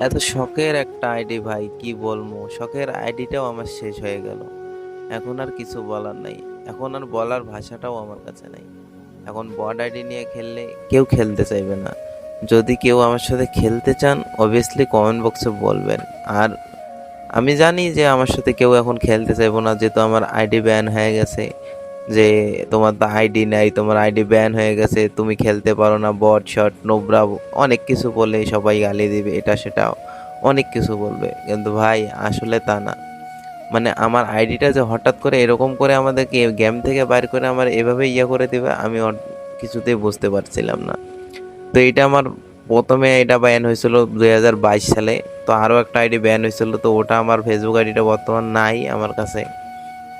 এত শখের একটা আইডি ভাই, কি বলব? শখের আইডিটাও আমার শেষ হয়ে গেল। এখন আর কিছু বলার নাই। এখন আর বলার ভাষাটাও আমার কাছে নেই। এখন বড আইডি নিয়ে খেললে কেউ খেলতে চাইবে না। যদি কেউ আমার সাথে খেলতে চান অবভিয়াসলি কমেন্ট বক্সে বলবেন। আর আমি জানি যে আমার সাথে কেউ এখন খেলতে চাইব না, যেহেতু আমার আইডি ব্যান হয়ে গেছে। যে তোমার তো আইডি নাই, তোমার আইডি ব্যান হয়ে গেছে, তুমি খেলতে পারো না বট শট নোবরা, অনেক কিছু বলে সবাই গালি দিবে, এটা সেটা অনেক কিছু বলবে। কিন্তু ভাই, আসলে তা না। মানে আমার আইডিটা যে হঠাৎ করে এরকম করে আমাদেরকে গেম থেকে বাইর করে আমার এভাবে ইয়ে করে দিবে, আমি কিছুতেই বুঝতে পারছিলাম না। তো এটা আমার প্রথমে এটা ব্যান হয়েছিল দুই হাজার বাইশ সালে, তো আরও একটা আইডি ব্যান হয়েছিল, তো ওটা আমার ফেসবুক আইডিটা বর্তমান নাই আমার কাছে।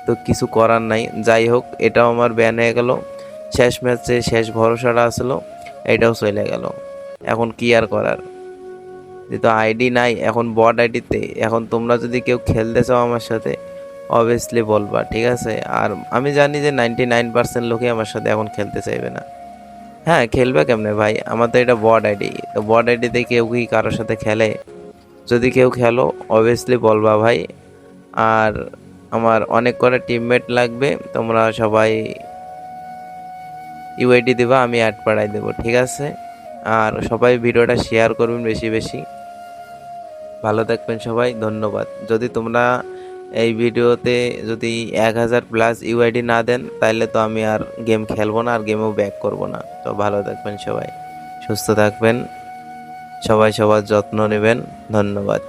তো কিছু করার নাই। যাই হোক, এটাও আমার ব্যান হয়ে গেল। শেষ ম্যাচে শেষ ভরসাটা আসলো, এটাও চলে গেল। এখন কি আর করার? যেহেতু আইডি নাই, এখন বড আইডিতে এখন তোমরা যদি কেউ খেলতে চাও আমার সাথে অবভিয়াসলি বলবা, ঠিক আছে? আর আমি জানি যে নাইনটি নাইন পার্সেন্ট লোকই আমার সাথে এখন খেলতে চাইবে না। হ্যাঁ খেলবে কেমনে ভাই? আমার তো এটা বড আইডি তো বড আইডিতে কেউ কি কারোর সাথে খেলে? যদি কেউ খেলো অবভিয়াসলি বলবা ভাই। আর আমার অনেক করে টিমমেট লাগবে, তোমরা সবাই ইউআইডি দিবা, আমি অ্যাড পাঠাই দেবো, ঠিক আছে? আর সবাই ভিডিওটা শেয়ার করবেন বেশি বেশি। ভালো থাকবেন সবাই, ধন্যবাদ। যদি তোমরা এই ভিডিওতে যদি এক হাজার প্লাস ইউআইডি না দেন তাহলে তো আমি আর গেম খেলব না, আর গেমও ব্যাক করব না। তো ভালো থাকবেন সবাই, সুস্থ থাকবেন। সবাই সবার যত্ন নেবেন, ধন্যবাদ।